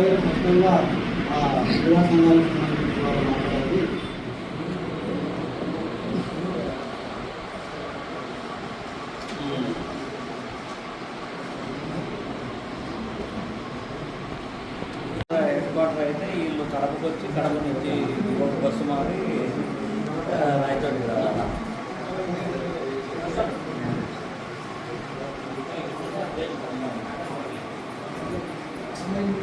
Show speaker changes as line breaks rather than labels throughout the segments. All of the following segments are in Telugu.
పైన మొత్తంగా ఆ క్రీడా సంఘాలకు సంబంధించిన వారు మాట్లాడాలి
హెడ్ క్వార్టర్ అయితే వీళ్ళు కడపకు వచ్చి కడప నుంచి ఇంకొక బస్సు మారి రాయచోటికి రావాలి అవును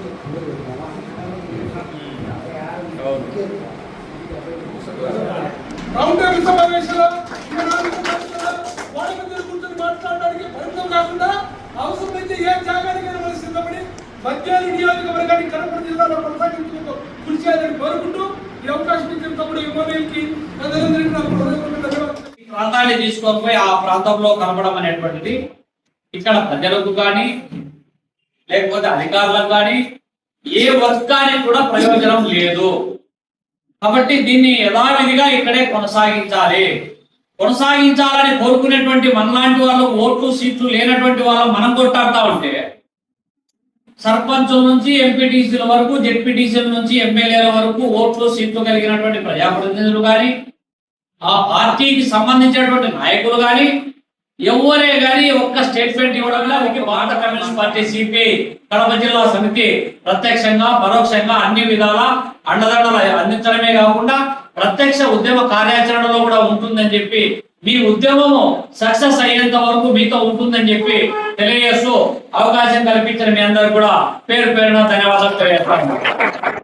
రౌండ్ టేబుల్ సమావేశంలో ఇంకా కూర్చొని మాట్లాడడానికి పరిమితం కాకుండా అవసరమైతే ఏ జాగానికైనా మనం సిద్ధపడి మధ్యాహ్న నియోజకవర్గాన్ని కడప జిల్లాలో కొనసాగించేందుకు కృషి చేయాలని కోరుకుంటూ ఈ అవకాశం ఇచ్చిన తమ్ముడు ఇమ్మోనేల్కి ప్రజలందరికీ
ఈ ప్రాంతాన్ని తీసుకోకపోయి ఆ ప్రాంతంలో కలపడం అనేటువంటిది ఇక్కడ ప్రజలకు కానీ లేకపోతే అధికారులకు కానీ ఏ వర్గానికి కూడా ప్రయోజనం లేదు. కాబట్టి దీన్ని యథావిధిగా ఇక్కడే కొనసాగించాలి. కొనసాగించాలని కోరుకునేటువంటి మనలాంటి వాళ్ళు ఓట్లు సీట్లు లేనటువంటి వాళ్ళు మనం కొట్టాడుతూ ఉంటే సర్పంచుల నుంచి ఎంపీటీసీల వరకు జెడ్పీటీసీల నుంచి ఎమ్మెల్యేల వరకు ఓట్లు సీట్లు కలిగినటువంటి ప్రజాప్రతినిధులు కానీ ఆ పార్టీకి సంబంధించినటువంటి నాయకులు కానీ ఎవరే కానీ ఒక్క స్టేట్మెంట్ ఇవ్వడం మీకు భారత కమ్యూనిస్ట్ పార్టీ సిపిఐ కడప జిల్లా సమితి ప్రత్యక్షంగా పరోక్షంగా అన్ని విధాల అండదండలు అందించడమే కాకుండా ప్రత్యక్ష ఉద్యమ కార్యాచరణలో కూడా ఉంటుందని చెప్పి మీ ఉద్యమము సక్సెస్ అయ్యేంత వరకు మీతో ఉంటుందని చెప్పి తెలియజేస్తూ అవకాశం కల్పించిన మీ అందరు కూడా పేరు పేరున ధన్యవాదాలు తెలియజేస్తాను